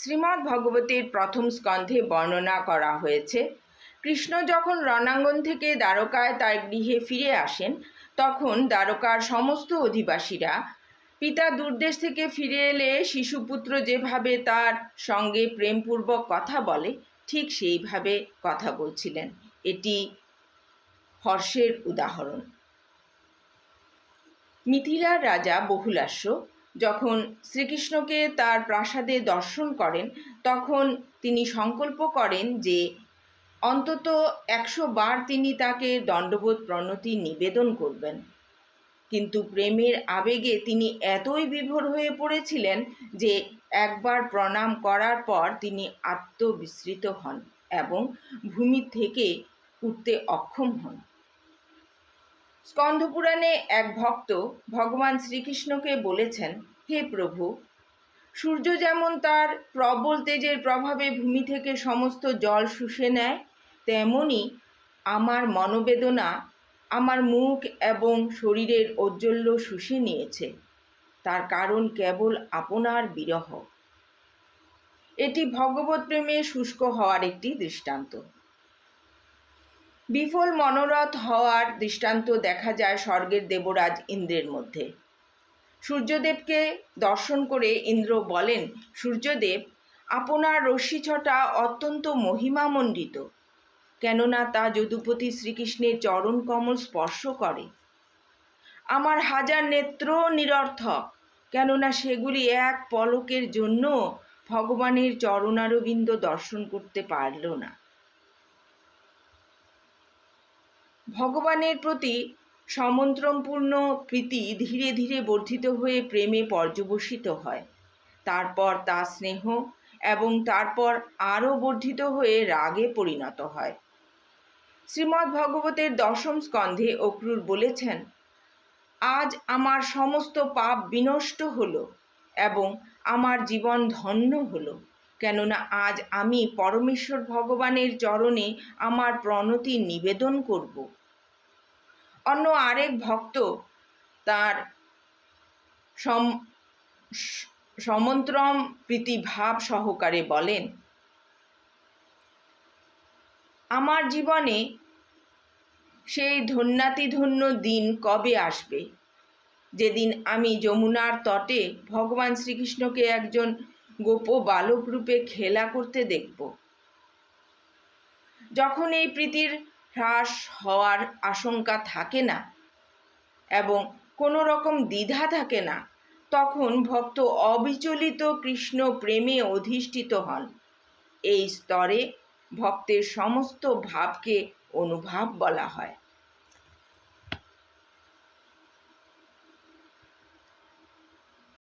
শ্রীমদ্ ভগবতের প্রথম স্কন্ধে বর্ণনা করা হয়েছে। কৃষ্ণ যখন রণাঙ্গন থেকে দ্বারকায় তার গৃহে ফিরে আসেন, তখন দ্বারকার সমস্ত অধিবাসীরা পিতা দূরদেশ থেকে ফিরে এলে শিশুপুত্র যেভাবে তার সঙ্গে প্রেমপূর্বক কথা বলে, ঠিক সেইভাবে কথা বলছিলেন। এটি হর্ষের উদাহরণ। মিথিলার রাজা বহুলাস্য যখন শ্রীকৃষ্ণকে তার প্রাসাদে দর্শন করেন, তখন তিনি সংকল্প করেন যে অন্তত একশো বার তিনি তাকে দণ্ডবোধ প্রণতি নিবেদন করবেন। কিন্তু প্রেমের আবেগে তিনি এতই বিভোর হয়ে পড়েছিলেন যে একবার প্রণাম করার পর তিনি আত্মবিস্মৃত হন এবং ভূমি থেকে উঠতে অক্ষম হন। স্কন্ধপুরাণে এক ভক্ত ভগবান শ্রীকৃষ্ণকে বলেছেন, হে প্রভু, সূর্য যেমন তার প্রবল তেজের প্রভাবে ভূমি থেকে সমস্ত জল শুষে নেয়, তেমনি আমার মনোবেদনা আমার মুখ এবং শরীরের ঔজ্জ্বল্য শুষে নিয়েছে। তার কারণ কেবল আপনার বিরহ। এটি ভগবত প্রেমে শুষ্ক হওয়ার একটি দৃষ্টান্ত। বিফল মনোরথ হওয়ার দৃষ্টান্ত দেখা যায় স্বর্গের দেবরাজ ইন্দ্রের মধ্যে। সূর্যদেবকে দর্শন করে ইন্দ্র বলেন, সূর্যদেব, আপনার রশ্মিছটা অত্যন্ত মহিমামণ্ডিত। কেননা তা যদুপতি শ্রীকৃষ্ণের চরণ কমল স্পর্শ করে। আমার হাজার নেত্র নিরর্থক, কেননা সেগুলি এক পলকের জন্য ভগবানের চরণারবিন্দ দর্শন করতে পারল না। ভগবানের প্রতি সমন্ত্রমপূর্ণ প্রীতি ধীরে ধীরে বর্ধিত হয়ে প্রেমে পর্যবসিত হয়। তারপর তা স্নেহ এবং তারপর আরও বর্ধিত হয়ে রাগে পরিণত হয়। শ্রীমদ্ ভগবতের দশম স্কন্ধে অক্রুর বলেছেন, আজ আমার সমস্ত পাপ বিনষ্ট হলো এবং আমার জীবন ধন্য হলো। কেননা আজ আমি পরমেশ্বর ভগবানের চরণে আমার প্রণতি নিবেদন করব। অন্য আরেক ভক্ত তার সম, সমন্ত্রম প্রীতিভাব সহকারে বলেন, আমার জীবনে সেই ধন্যাতিধন্য দিন কবে আসবে? যেদিন আমি যমুনার তটে ভগবান শ্রীকৃষ্ণকে একজন গোপ বালক রূপে খেলা করতে দেখব। যখন এই প্রীতির হ্রাস হওয়ার আশঙ্কা থাকে না এবং কোনো রকম দ্বিধা থাকে না, তখন ভক্ত অবিচলিত কৃষ্ণ প্রেমে অধিষ্ঠিত হন। এই স্তরে ভক্তের সমস্ত ভাবকে অনুভাব বলা হয়।